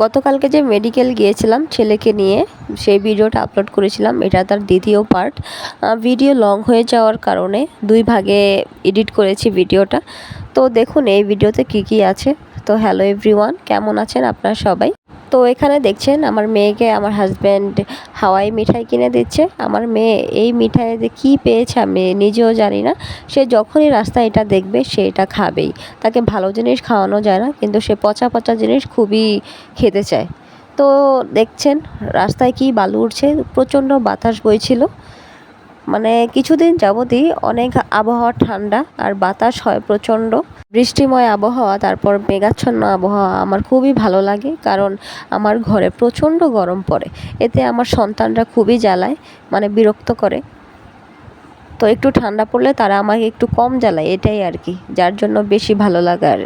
গতকালকে যে মেডিকেল গিয়েছিলাম ছেলেকে নিয়ে, সেই ভিডিওটা আপলোড করেছিলাম। এটা তার দ্বিতীয় পার্ট ভিডিও লং হয়ে যাওয়ার কারণে দুই ভাগে এডিট করেছি ভিডিওটা। তো দেখুন, এই ভিডিওতে কি কি আছে। তো হ্যালো এভরিওয়ান কেমন আছেন আপনারা সবাই? তো এখানে দেখছেন আমার মেয়েকে আমার হাজব্যান্ড হাওয়াই মিঠাই কিনে দিচ্ছে। আমার মেয়ে এই মিঠাইতে কী পেয়েছে আমি নিজেও জানি না। সে যখনই রাস্তায় এটা দেখবে সে এটা খাবেই। তাকে ভালো জিনিস খাওয়ানো যায় না, কিন্তু সে পচা পচা জিনিস খুবই খেতে চায়। তো দেখছেন রাস্তায় কি বালু উঠছে প্রচণ্ড বাতাস বইছিল। মানে কিছুদিন যাবতই অনেক আবহাওয়া ঠান্ডা আর বাতাস হয় প্রচণ্ড। বৃষ্টিময় আবহাওয়া, তারপর মেঘাচ্ছন্ন আবহাওয়া আমার খুবই ভালো লাগে কারণ আমার ঘরে প্রচণ্ড গরম পড়ে। এতে আমার সন্তানরা খুবই জ্বালায় মানে বিরক্ত করে। তো একটু ঠান্ডা পড়লে তারা আমাকে একটু কম জ্বালায়, এটাই আর কি, যার জন্য বেশি ভালো লাগে আর।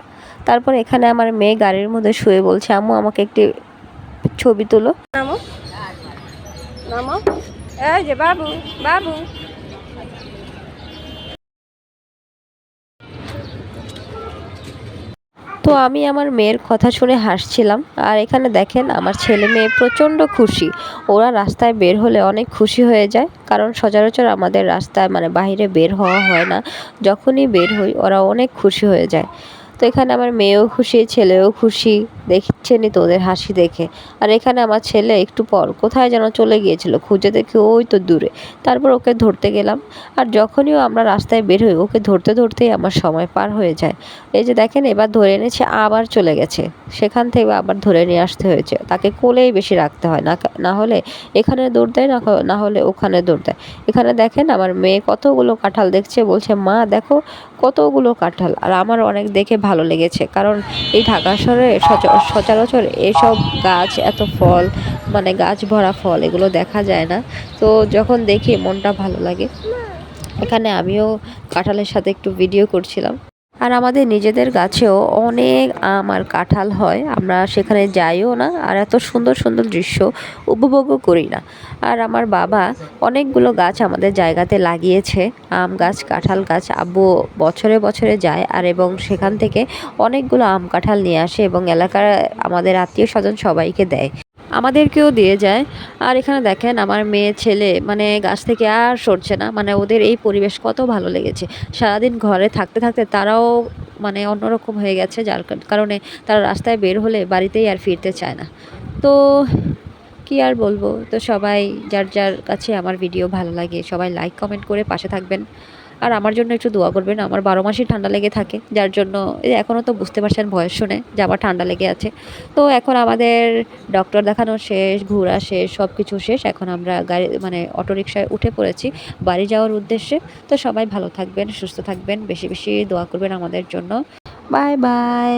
তারপর এখানে আমার মেয়ে গাড়ির মধ্যে শুয়ে বলছে, আম্মু আমাকে একটি ছবি তুলো। নামো? নামো? এই যে বাবু তো আমি আমার মেয়ের কথা শুনে হাসছিলাম, আর এখানে দেখেন আমার ছেলে মেয়ে প্রচণ্ড খুশি। ওরা রাস্তায় বের হলে অনেক খুশি হয়ে যায়, কারণ সচরাচর আমাদের রাস্তায় মানে বাইরে বের হওয়া হয় না, যখনই বের হই ওরা অনেক খুশি হয়ে যায়। তো এখানে আমার মেয়েও খুশি, ছেলেও খুশি দেখছেনই তো ওদের হাসি দেখে। আর এখানে আমার ছেলে একটু পর কোথায় যেন চলে গিয়েছিল খুঁজে দেখে ওই তো দূরে। তারপর ওকে ধরতে গেলাম। আর যখনই আমরা রাস্তায় বের হই, ওকে ধরতে ধরতেই আমার সময় পার হয়ে যায়। এই যে দেখেন, এবার ধরে এনেছে, আবার চলে গেছে। সেখান থেকে আবার ধরে নিয়ে আসতে হয়েছে। তাকে কোলেই বেশি রাখতে হয় না। না হলে এখানে দৌড় দেয়, না না হলে ওখানে দৌড় দেয়। এখানে দেখেন, আমার মেয়ে কতগুলো কাঁঠাল দেখছে, বলছে, মা, দেখো কতগুলো কাঁঠাল। আর আমার অনেক দেখে ভালো লেগেছে। কারণ এই ঢাকা শহরে সচরাচর এসব গাছ, এত ফল মানে গাছ ভরা ফল, এগুলো দেখা যায় না। তো যখন দেখি মনটা ভালো লাগে। এখানে আমিও কাঁঠালের সাথে একটু ভিডিও করছিলাম। আর আমাদের নিজেদের গাছেও অনেক আম আর কাঁঠাল হয়। আমরা সেখানে যাইও না আর এত সুন্দর সুন্দর দৃশ্য উপভোগও করি না। আর আমার বাবা অনেকগুলো গাছ আমাদের জায়গাতে লাগিয়েছে। আম গাছ, কাঁঠাল গাছ আব্বু বছরে বছরে যায় আর এবং সেখান থেকে অনেকগুলো আম, কাঁঠাল নিয়ে আসে এবং এলাকার আমাদের আত্মীয় স্বজন সবাইকে দেয়। আমাদেরকেও দিয়ে যায়। আর এখানে দেখেন আমার মেয়ে, ছেলে মানে গাছ থেকে আর সরছে না। মানে ওদের এই পরিবেশ কত ভালো লেগেছে। সারাদিন ঘরে থাকতে থাকতে তারাও মানে অন্যরকম হয়ে গেছে, যার কারণে তারা রাস্তায় বের হলে বাড়িতেই আর ফিরতে চায় না। তো কি আর বলব? তো সবাই যার যার কাছে আমার ভিডিও ভালো লাগে, সবাই লাইক কমেন্ট করে পাশে থাকবেন। আর আমার জন্য একটু দোয়া করবেন, আমার বারো মাসই ঠান্ডা লেগে থাকে, যার জন্য এখনও তো বুঝতে পারছেন বয়স শুনে যে আমার ঠান্ডা লেগে আছে। তো এখন আমাদের ডক্টর দেখানো শেষ, ঘোরা শেষ সব কিছু শেষ, এখন আমরা গাড়ি মানে অটোরিকশায় উঠে পড়েছি, বাড়ি যাওয়ার উদ্দেশ্যে। তো সবাই ভালো থাকবেন, সুস্থ থাকবেন, বেশি বেশি দোয়া করবেন আমাদের জন্য। Bye bye.